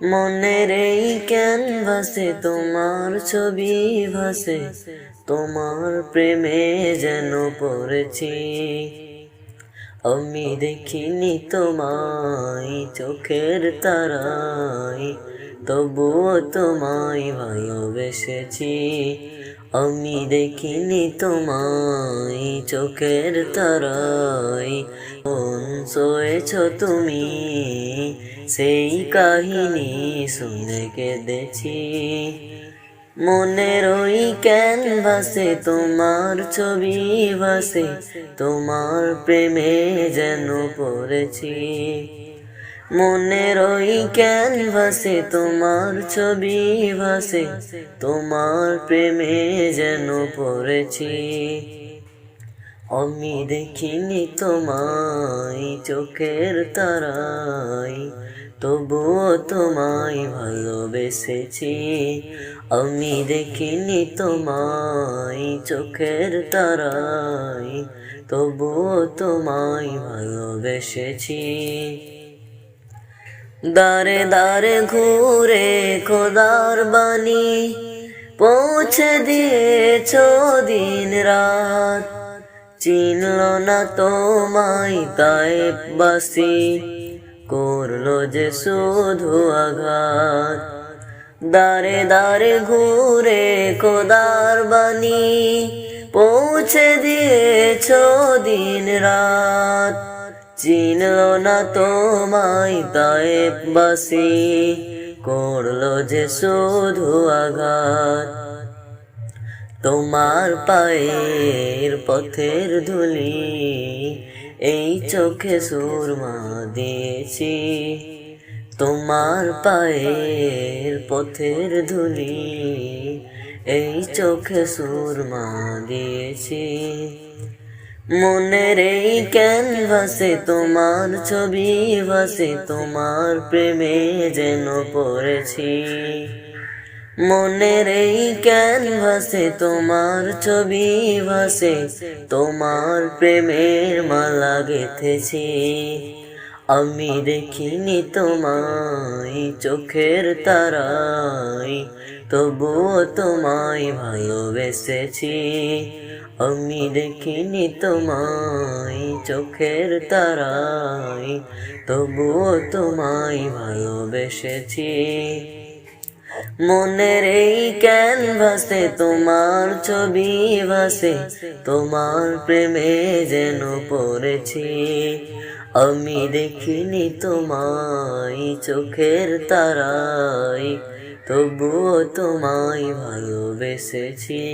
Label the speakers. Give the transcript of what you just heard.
Speaker 1: মনের এই ক্যানভাসে, তোমার ছবি ভাসে, তোমার প্রেমে যেন পড়েছি। আমি দেখিনি তোমায় চোখের তারাই তবুও তোমায় ভালোবেসেছি। আমি দেখিনি তোমায় চোখের তারাই কোন শোয়েছ তুমি সেই কাহিনী শুনে কেঁদেছি। মনের ওই ক্যানভাসে তোমার ছবি ভাসে তোমার প্রেমে যেন পড়েছি। মনের ওই ক্যানভাসে তোমার ছবি ভাসে তোমার প্রেমে যেন পড়েছি। আমি দেখিনি তোমায় চোখের তারাই তবুও তোমায় ভালোবেসেছি। আমি দেখিনি তোমায় চোখের তারাই তবুও তোমায় ভালোবেসেছি। দারে দারে ঘুরে খোদার বাণী পৌঁছে দিয়েছ দিন রাত। চিনল না তোমায় তাই বাসি। করল যে শুধু আঘাত। দারে দারে ঘুরে কোদার বাণী পৌঁছে দিয়েছ দিন রাত। চিনল না তোমায় তাই বাসি, করল যে শুধু আঘাত। তোমার পায়ের পথের ধুলি এই চোখে সুরমা দিয়েছি। তোমার পায়ের পথের ধুলি এই চোখে সুরমা দিয়েছি। মনের এই ক্যানভাসে তোমার ছবি ভাসে তোমার প্রেমে যেন পড়েছি। মনের এই ক্যানভাসে তোমার ছবি ভাসে, তোমার প্রেমের মালা গেথেছি। আমি দেখিনি তোমায় চোখের তারাই তবুও তোমায় ভালোবেসেছি। আমি দেখিনি তোমায় চোখের তারাই তবুও তোমায় ভালোবেসেছি। মনের এই ক্যানভাসে তোমার ছবি ভাসে, তোমার প্রেমে যেন পড়েছি। আমি দেখিনি তোমায় চোখের তারাই তবুও তোমায় ভালোবেসেছি।